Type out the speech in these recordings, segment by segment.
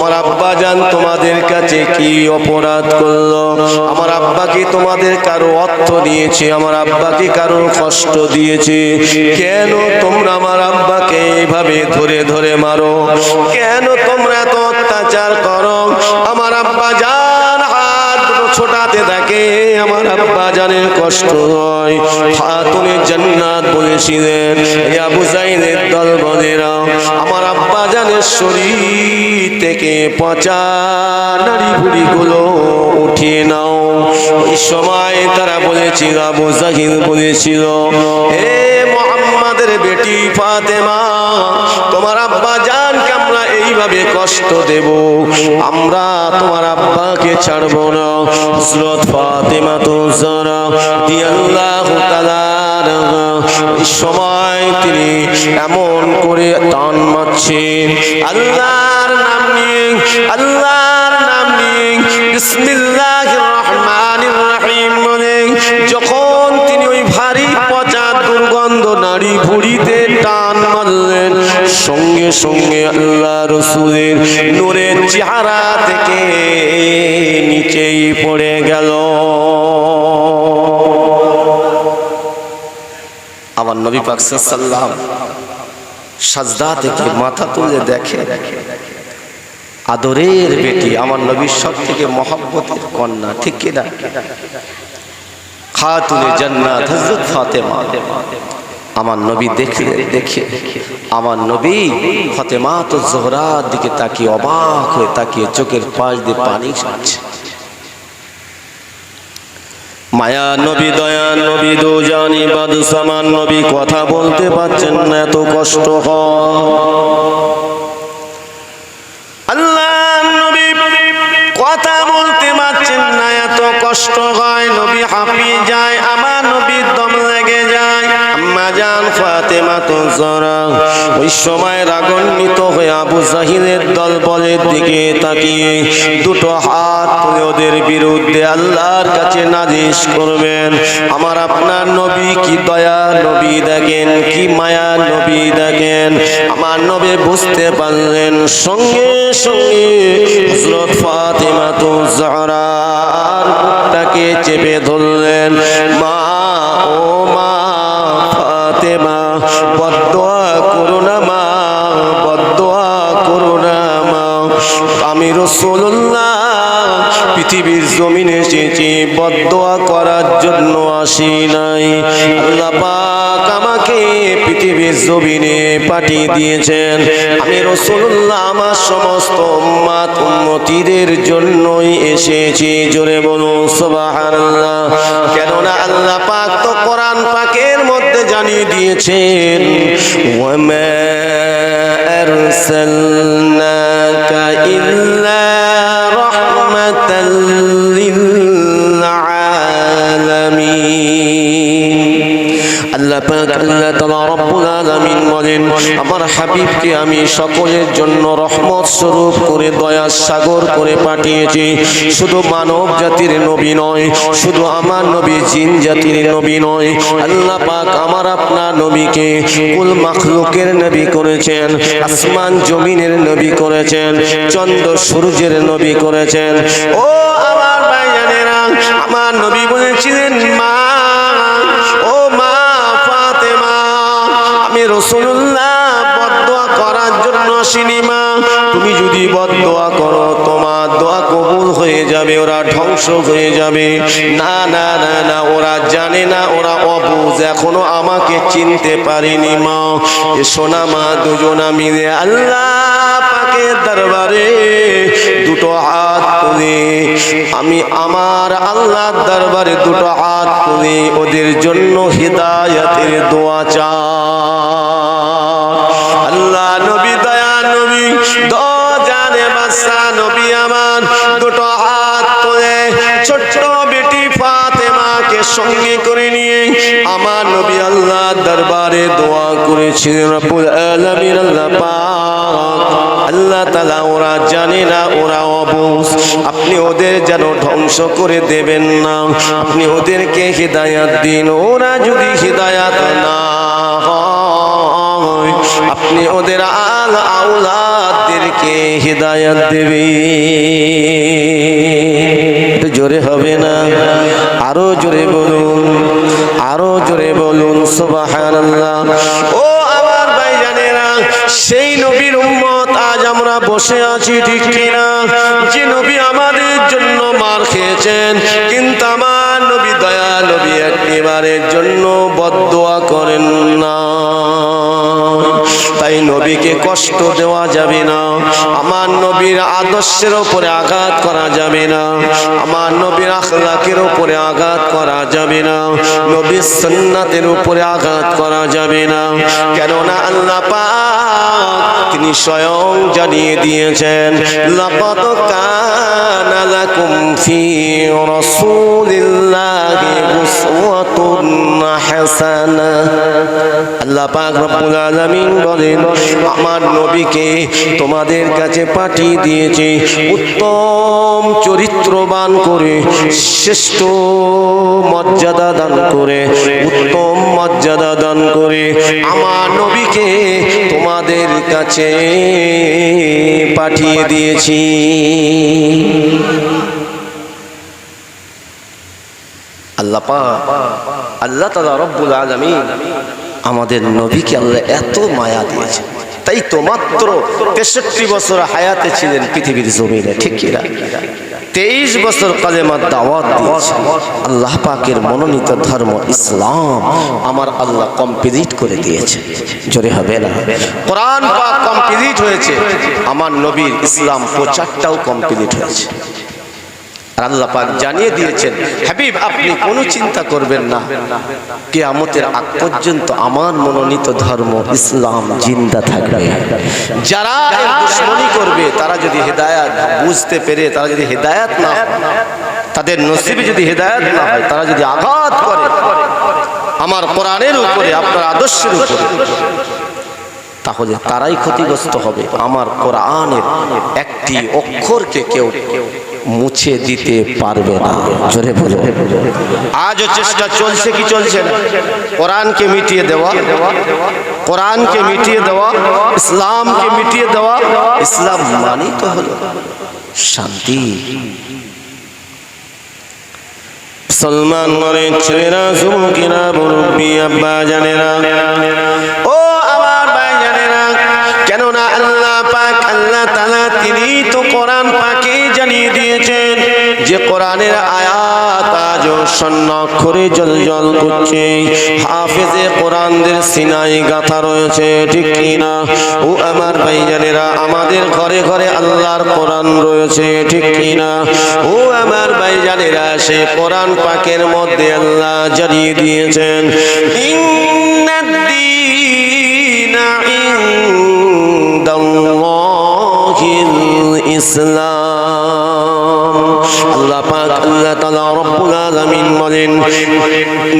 আমার আব্বা জান তোমাদের কাছে কি অপরাধ করল? আমার আব্বা কি তোমাদের কারও অর্থ দিয়েছে? আমার আব্বা কি কারও কষ্ট দিয়েছে? কেন তোমরা আমার আব্বাকে এইভাবে ধরে ধরে মারো? কেন তোমরা তো অত্যাচার আমার আব্বা জানের কষ্ট হয়। ফাতুনে জান্নাত বলেছিলেন আবু জাইদের দল বলেরা আমার আব্বা জানের শরীর থেকে পচা নাড়ি ভুড়ি গুলো উঠিয়ে নাও। ওই সময় তারা বলেছিল, আবু জাহিদ বলেছিল, হে মোহাম্মদের বেটি ফাতেমা এইভাবে কষ্ট দেব? আমরা তোমার আব্বাকে ছাড়ব না। হযরত ফাতেমা তো জারা দিয়াল্লাহু তাআলা সময় তিনি এমন করে টান মারছেন, আল্লাহর নাম নিয়ে, আল্লাহর নাম নিয়ে বিসমিল্লাহির রহমানির রহিম বলে, যখন তিনি ওই ভারী পচা দুর্গন্ধ নারী ভুড়িতে টান সঙ্গে সঙ্গে আল্লাহ রসুলের নূরের চেহারা থেকে নিচেই পড়ে গেল। আমার নবী পাক সাল্লাম সাজদা থেকে মাথা তুলে দেখে, আদরের বেটি আমার নবীর সব থেকে মহব্বতের কন্যা, ঠিক কিনা? খাতুনে জান্নাত হযরত ফাতেমা। আমার নবী দেখলে দেখে। আমার নবী ফাতেমা তো জোহরার দিকে তাকিয়ে অবাক হয়ে তাকিয়ে চোখের পাশ দিয়ে পানি ছাড়ছে মায়া নবী, দয়া নবী দো জানি বাদশামান নবী, কথা বলতে পারছেন না, এত কষ্ট হয়। কথা বলতে পারছেন না, এত কষ্ট হয়। নবী হাঁপিয়ে যায় আমার নবীর দম জান ফাতেমা তো ওই সময় রাগান্বিত হয়ে আবু জাহিদের দল বলের দিকে তাকিয়ে দুটো হাত ওদের বিরুদ্ধে আল্লাহর কাছে নালিশ করবেন। আমার আপনার নবী কি দয়া নবী দেখেন, কি মায়া নবী দেখেন? আমার নবী বুঝতে পারলেন, সঙ্গে সঙ্গে হযরত ফাতিমা তো জাহরার মুখটাকে চেপে ধরলেন। মা আমি রসুল্লাহ পৃথিবীর জমিনে এসেছি বদদোয়া করার জন্য আসি নাই। আল্লাহ পাক আমাকে পৃথিবীর জমিনে পাঠিয়ে দিয়েছেন। আমি রসুল্লাহ আমার সমস্ত উম্মাত, উম্মতিদের জন্যই এসেছি। জোরে বলুন, সুবহানাল্লাহ। কেননা আল্লাহ পাক তো কোরআন মধ্যে জানিয়ে দিয়েছেন ওয়ামা আরসালনাকা ইল্লা আমার হাবিবকে আমি সকলের জন্য রহমত স্বরূপ করে দয়ার সাগর করে পাঠিয়েছি। শুধু মানব জাতির নবী নয়, শুধু আমার নবী, জিন জাতির নবী নয়, আল্লাহ পাক আমার আপনার নবীকে কুল মাখলুকের নবী করেছেন, আসমান জমিনের নবী করেছেন, চন্দ্র সূর্যের নবী করেছেন। ও আমার ভাইজানেরা আমার নবী বলেছিলেন, মা রসুল্লাহ বদোয়া করার জন্য আসিনি মা। তুমি যদি বদোয়া করো, তোমার দোয়া কবুল হয়ে যাবে, ওরা ধ্বংস হয়ে যাবে। না না না না, ওরা জানে না, ওরা অবুজ এখনও আমাকে চিনতে পারিনি মা। এসো না মা, দুজনা মিলে আল্লাহ পাকের দরবারে দুটো হাত তুলে। আমি আমার আল্লাহর দরবারে দুটো হাত তুলে। ওদের জন্য হৃদায়তের দোয়া চাই। দরবারে দোয়া করেছিলেন রব্বুল আলামিন, আল্লাহ পাক। আল্লাহ তাআলা ওরা জানে না, ওরা অবুজ আপনি ওদের যেন ধ্বংস করে দেবেন না। আপনি ওদেরকে হিদায়াত দিন। ওরা যদি হিদায়াত না হয়, আপনি ওদের আল আউলাদদের আমাদেরকে হৃদায়ত দেবে একটু জোরে হবে না? আরও জোরে বলুন। সুবহানাল্লাহ। ও আমার ভাইজানেরা, সেই নবীর উম্মত আজ আমরা বসে আছি ঠিক কিনা? যে নবী আমাদের জন্য মার খেয়েছেন একটিবারের জন্য বদদোয়া করেন না। তাই নবীকে কষ্ট দেওয়া যাবে না। আমার নবীর আদর্শের উপরে আঘাত করা যাবে না। আমার নবীর আখলাকের উপরে আঘাত করা যাবে না। নবীর সন্ন্যাতের উপরে আঘাত করা যাবে না। কেননা আল্লাহ পাক তিনি স্বয়ং জানিয়ে দিয়েছেন, লাকাদ কানা লাকুম ফি রাসূলিল্লাহি আমার নবীকে তোমাদের কাছে পাঠিয়ে দিয়েছে উত্তম চরিত্রবান করে, শ্রেষ্ঠ মর্যাদা দান করে, উত্তম মর্যাদা দান করে আমার নবীকে তোমাদের কাছে পাঠিয়ে দিয়েছি। আল্লাহ পাক, আল্লাহ তালা রব্বুল আলমিন আমাদের নবীকে আল্লাহ এত মায়া দিয়েছে তাই তো মাত্র তেষট্টি বছর হায়াতে ছিলেন পৃথিবীর জমিনে, ঠিক কিনা তেইশ বছর কালেমার দাওয়াত আল্লাহ পাকের মনোনীত ধর্ম ইসলাম আমার আল্লাহ কমপ্লিট করে দিয়েছে জোরে হবে না? কোরআন পাক কমপ্লিট হয়েছে। আমার নবীর ইসলাম প্রচারটাও কমপ্লিট হয়েছে। আর জানিয়ে দিয়েছেন, হাবিব, আপনি কোনো চিন্তা করবেন না। কেয়ামতের আগ পর্যন্ত আমার মনোনীত ধর্ম ইসলাম জিন্দা থাকবে। যারা দুশ্মনী করবে, তারা যদি হেদায়াত বুঝতে পেরে, তারা যদি হেদায়াত না তাদের নসিবে যদি হেদায়াত না হয়, তারা যদি আঘাত করে, আমার কোরআনের উপরে, আপনার আদর্শের উপরে, তাহলে তারাই ক্ষতিগ্রস্ত হবে। আমার কোরআনের একটি অক্ষরকে কেউ মুছে দিতে পারবে না। জোরে বলে। আজও চেষ্টা চলছে কি চলছে না? কোরআনকে মিটিয়ে দেওয়া, কোরআনকে মিটিয়ে দেওয়া, ইসলামকে মিটিয়ে দেওয়া, ইসলাম মানি তো হলো শান্তি। সলমান মরেন ছেলেরা, যুবকেরা, মুরব্বী, আব্বা জানেরা, ও আমার ভাই জানেরা, কেননা আল্লাহ পাক, আল্লাহ তাআলা তিনি কোরআনের আয়াত আজ স্বর্ণ অক্ষরে জল জল করছে। হাফেজে কোরআনদের সিনাই গাথা রয়েছে, ঠিক কিনা? ও আমার ভাইজানেরা, আমাদের ঘরে ঘরে আল্লাহর কোরআন রয়েছে, ঠিক কিনা? ও আমার ভাইজানেরা, সে কোরআন পাকের মধ্যে আল্লাহ জানিয়ে দিয়েছেন ইসলাম। আল্লাহ বলেন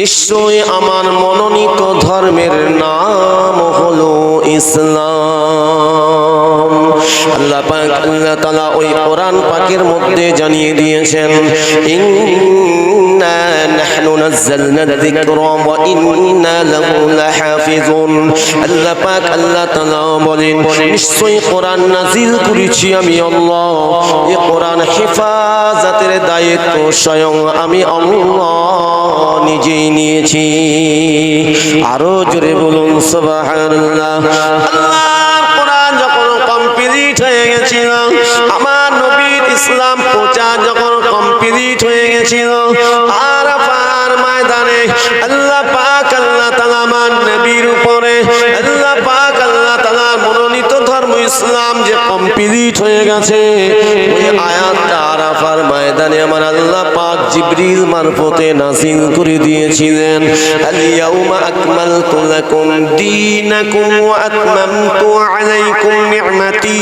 নিশ্চয় আমার মনোনীত ধর্মের নাম হলো ইসলাম। আল্লাহ পাক আল্লাহ তাআলা ওই কোরআন পাকের মধ্যে জানিয়ে দিয়েছেন, ইন্না নাহনু নাযালনা যিকরা ওয়া ইন্না লাহু লাহাফিজুন। আল্লাহ পাক আল্লাহ তাআলা বলেন, নিশ্চয়ই কোরআন নাজিল করেছি আমি আল্লাহ। এই কোরআন হেফাজতের দায়িত্ব স্বয়ং আমি আল্লাহ নিজেই নিয়েছি। আরও জোরে বলুন, সুবহানাল্লাহ। আল্লাহর ইসলাম প্রচার যখন কমপ্লিট হয়ে গেছিল আর ময়দানে আল্লাহ পাক, আল্লাহ তাআলা আমার নবীর উপরে ইসলাম যে কমপ্লিট হয়ে গেছে, ওই আয়াতটা আরাফার ময়দানে আমার আল্লাহ পাক জিবরিল মারফতে নাজিল করে দিয়েছিলেন আলিয়াউমা আকমালতু লাকুম দীনাকুম ওয়া আতমামতু আলাইকুম নি'মাতি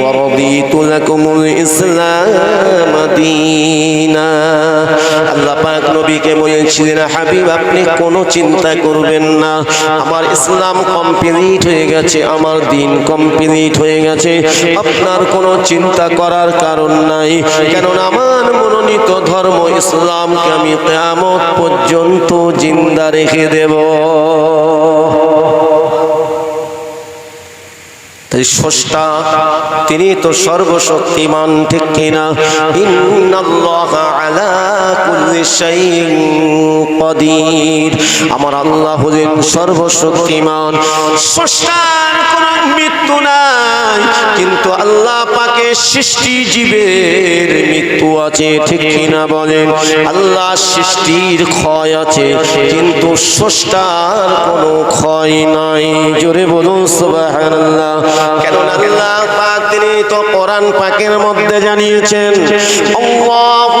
ওয়া রাদিতু লাকুমুল ইসলাম দীনা। আল্লাহ পাক নবীকে বলেছিলেন, হাবিব, আপনি কোনো চিন্তা করবেন না, আমার ইসলাম কমপ্লিট হয়ে গেছে, আমার দিন কমপ্লিট হয়ে গেছে। আপনার কোনো চিন্তা করার কারণ নাই। কেননা আমার মনোনীত ধর্ম ইসলামকে আমি কেয়ামত পর্যন্ত জিন্দা রেখে দেব। স্রষ্টা, তিনি তো সর্বশক্তিমান, ঠিক কিনা? আলা কুল্লি আমার আল্লাহ হলেন সর্বশক্তিমান। স্রষ্টার মৃত্যু নাই, কিন্তু আল্লাহ পাকে সৃষ্টি জীবের মৃত্যু আছে, ঠিক কিনা বলেন? আল্লাহ সৃষ্টির ক্ষয় আছে, কিন্তু স্রষ্টার কোনো ক্ষয় নাই। জোরে বলুন, সুবহানাল্লাহ। কেন আল্লাহ পাক তিনি তো কোরআন পাকের মধ্যে জানিয়েছেন, আল্লাহু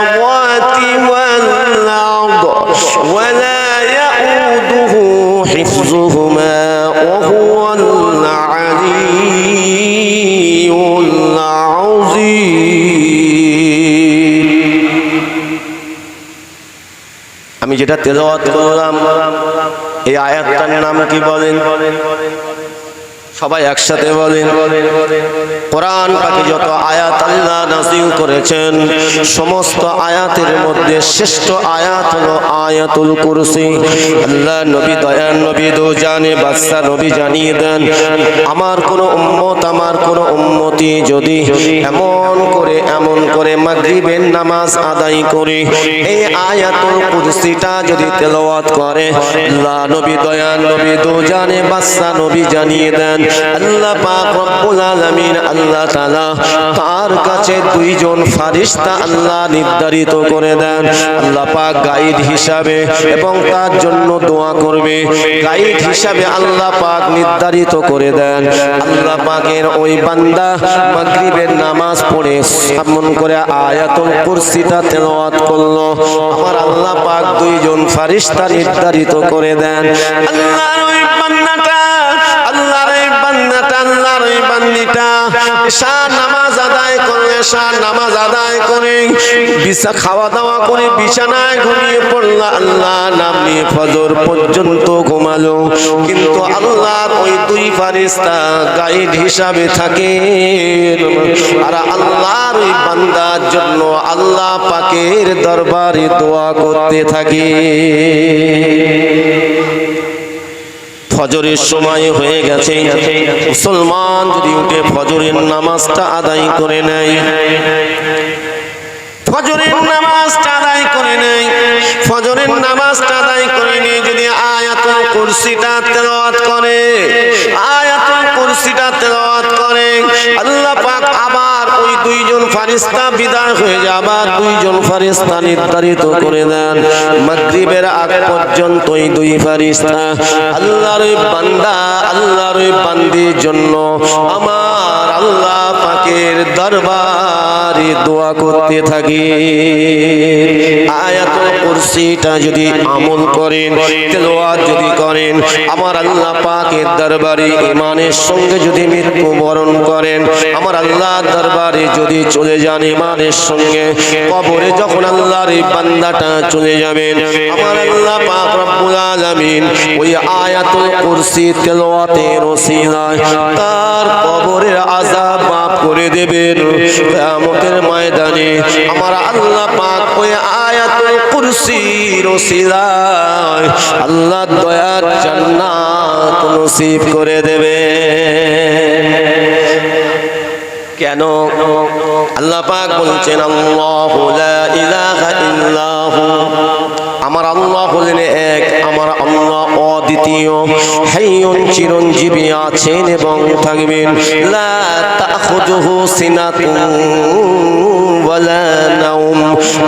যেটা তেলাওয়াত করলাম এই আয়াতটার নাম কি বলেন? সবাই একসাথে বলেন, কোরআন পাখি যত আয়াত আল্লাহ নাজিল করেছেন, সমস্ত আয়াতের মধ্যে শ্রেষ্ঠ আয়াত হলো আয়াতুল কুরসি। আল্লাহ নবী দয়ান নবী দো জানে বাদশা নবী জানিয়ে দেন, আমার কোন উম্মত, আমার কোন উম্মতি যদি এমন করে এমন করে মাগরিবের নামাজ আদায় করে, এই আয়াতুল কুরসিটা যদি তেলাওয়াত করে, আল্লাহ নবী দয়ান নবী দো জানে বাদশা নবী জানিয়ে দেন আল্লাহ পাক রব্বুল আলামিন আল্লাহ তাআলা তার কাছে দুইজন ফারিস্তা আল্লাহ নির্ধারিত করে দেন। আল্লাহ পাক গাইড হিসাবে এবং তার জন্য দোয়া করবে। গাইড হিসাবে আল্লাহ পাক নির্ধারিত করে দেন। আল্লাহ পাকের ওই বান্দা মাগরিবের নামাজ পড়ে এমন করে আয়াতুল কুরসিটা তেলাওয়াত করল। আমার আল্লাহ পাক দুইজন ফারিস্তা নির্ধারিত করে দেন। আল্লাহর ওই বান্দাটা বান্দিটা এশা নামাজ আদায় করে এশা নামাজ আদায় করে। বিছা খাওয়া দাওয়া করে, বিছানায় ঘুমিয়ে পড়ল আল্লাহ নাম নিয়ে ফজর পর্যন্ত ঘুমালো। কিন্তু আল্লাহর ওই দুই ফারিস্তা গাইড হিসাবে থাকে। আর আল্লাহর ওই বান্দার জন্য আল্লাহ পাকের দরবারে দোয়া করতে থাকে। ফজরের সময় হয়ে গেছে। মুসলমান যদি উঠে ফজরের নামাজটা আদায় করে নেয়, ফজরের নামাজটা আদায় করে নেয়, ফজরের নামাজটা আদায় করে নিয়ে যদি আয়াত কুরসিটা তেলাওয়াত করে, আয়াতুল কুরসিটা তেলাওয়াত করে, আল্লাহ পাক দুইজন ফারিস্তা বিদায় হয়ে আবার দুইজন ফারিস্তা নির্ধারিত করে দেন। মাগরিবের আগ পর্যন্ত ওই দুই ফারিস্তা, আল্লাহর বান্দা, আল্লাহর বান্দির জন্য আমার আল্লাহ পাকের দরবারে দোয়া করতে থাকি। আয়াতুল কুরসিটা যদি আমল করেন, তেলাওয়াত যদি করেন, আমার আল্লাহ পাকের দরবারে ইমানের সঙ্গে যদি মৃত্যু বরণ করেন, আমার আল্লাহ দরবারে যদি চলে যান ইমানের সঙ্গে, কবরে যখন আল্লাহর এই বান্দাটা চলে যাবেন, আমার আল্লাহ পাক রব্বুল আলামিন ওই আয়াতুল কুরসি তেলাওয়াতের ওসিলায় তার কবরের আযাব মাফ করে দেবেন। কিয়ামতের ময়দানে আমার আল্লাহ পাক ওই আয়াতুল কুরসির ওসিলায় আল্লাহ দয়া জান্নাত নসিব করে দেবে। কেন? আল্লাহ পাক বলছেন, আল্লাহু লা ইলাহা ইল্লাহু। আমার আল্লাহ হলেন এক, আমার আল্লাহ অদ্বিতীয়। হাইয়ুন, চিরঞ্জীবী আছেন এবং থাকবেন। লা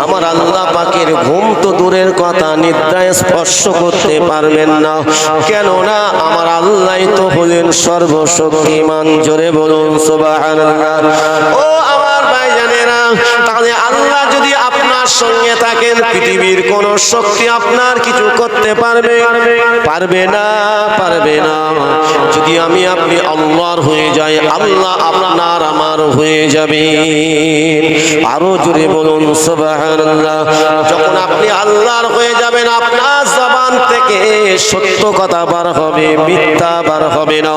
আমার আল্লাহ পাকের ঘুম তো দূরের কথা, নিদ্রায় স্পর্শ করতে পারবেন না। কেননা আমার আল্লাহ তো হলেন সর্বশক্তিমান। জোরে বলুন, সুবহানাল্লাহ। ও আমার সঙ্গে থাকেন, পৃথিবীর কোন শক্তি আপনার কিছু করতে পারবে? পারবে না পারবে না। যদি আমি আপনি আল্লাহর হয়ে যাই, আল্লাহ আপনার আমার হয়ে যাবে। আরও জোরে বলুন, সুবহানাল্লাহ। যখন আপনি আল্লাহর হয়ে যাবেন, আপনার থেকে সত্য কথা বার হবে, মিথ্যা বার হবে না।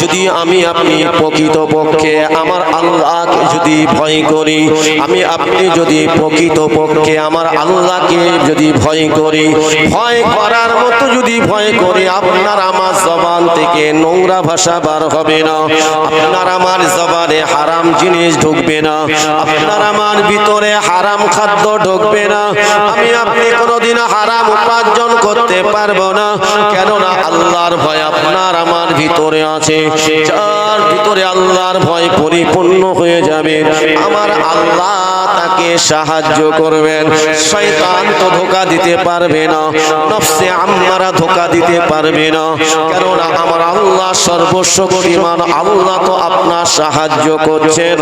যদি আমি আপনি প্রকৃত পক্ষে আমার আল্লাহকে যদি ভয় করি, আমি আপনি যদি প্রকৃত পক্ষে আমার আল্লাহকে যদি ভয় করি, ভয় করার মতো যদি ভয় করি, আপনার আমার জবান থেকে নোংরা ভাষা বার হবে না। আপনার আমার জবানে হারাম জিনিস ঢুকবে না। আপনার আমার ভিতরে হারাম খাদ্য ঢুকবে না। আমি আপনি কোনোদিন হারাম উপার্জন করতে পারব না। কেননা আল্লাহর ভয় আপনার আমার ভিতরে আছে। যার ভিতরে আল্লাহর ভয় পরিপূর্ণ হয়ে যাবে। আমার আল্লাহ তাকে সাহায্য করবেন। শয়তান তো ধোকা দিতে পারবে না, নফসে আম্মারা ধোকা দিতে পারবে না। কেননা আমার আল্লাহ সর্বশক্তিমান, আল্লাহ তো আপনার সাহায্য করছেন।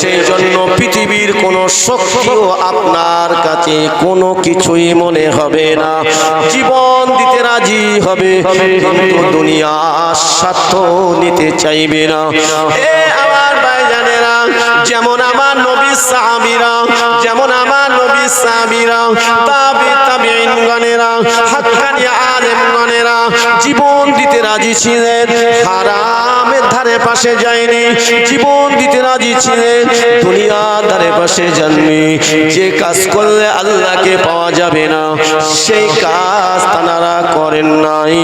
সেই জন্য পৃথিবীর কোন শক্তিও আপনার কাছে কোনো কিছুই মনে হবে না। জীবন দিতে রাজি হবে, কিন্তু দুনিয়া স্বার্থ নিতে চাইবে না। এ আমার ভাইজানেরা, যেমন আমার নবী সাহাবীরা, যেমন আমার নবী সাহাবীরা, তাবি তাবিঈন হাক্কানি আলেম জীবন দিতে রাজি ছিলেন, হারামের ধারে পাশে যায়নি, জীবন দিতে রাজি ছিলেন, দুনিয়ার ধারে পাশে যাননি, যে কাজ করলে আল্লাহকে পাওয়া যাবে না, সেই কাজ তারা করেন নাই,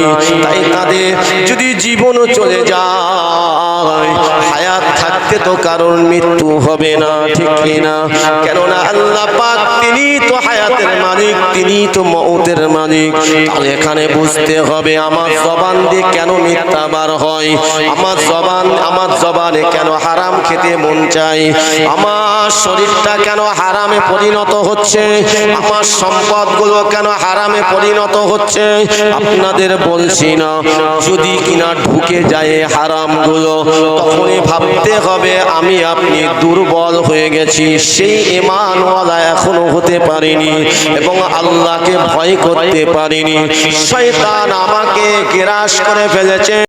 তাই তাদের যদি জীবনও চলে যায় থাকতে তো কারণ মৃত্যু হবে না, ঠিক কিনা? কেননা আল্লাহ পাক তিনি তো হায়াতের মালিক, তিনি তো মৌতের মালিক। এখানে বুঝতে হবে আমার জবান দিয়ে কেন মিথ্যা বার হয়? আমার জবান, আমার জবানে কেন হারাম খেতে মন চাই আমার শরীরটা কেন হারামে পরিণত হচ্ছে? আমার সম্পদগুলো কেন হারামে পরিণত হচ্ছে? আপনাদের বলছি না, যদি কিনা ঢুকে যায় হারামগুলো, তখনই ভাবতে হবে, আমি আপনি দুর্বল হয়ে গেছি। সেই ইমানওয়ালা এখনও হতে পারিনি এবং আল্লাহকে ভয় করতে পারিনি। শয়তান আমাকে গ্রাস করে ফেলেছে।